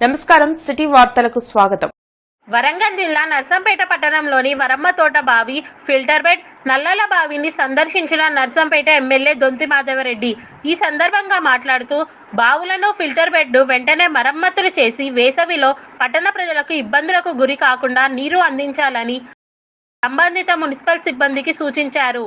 నమస్కారం సిటీ వార్తలకు స్వాగతం. వరంగల్ జిల్లా నర్సంపేట పట్టణంలోని వరమ్మ తోట బావి ఫిల్టర్ బెడ్ నల్లల బావిని సందర్శించిన నర్సంపేట ఎమ్మెల్యే దొంతి మాధవరెడ్డి. ఈ సందర్భంగా మాట్లాడుతూ బావులను ఫిల్టర్ బెడ్ వెంటనే మరమ్మతులు చేసి వేసవిలో పట్టణ ప్రజలకు ఇబ్బందులకు గురి కాకుండా నీరు అందించాలని సంబంధిత మున్సిపల్ సిబ్బందికి సూచించారు.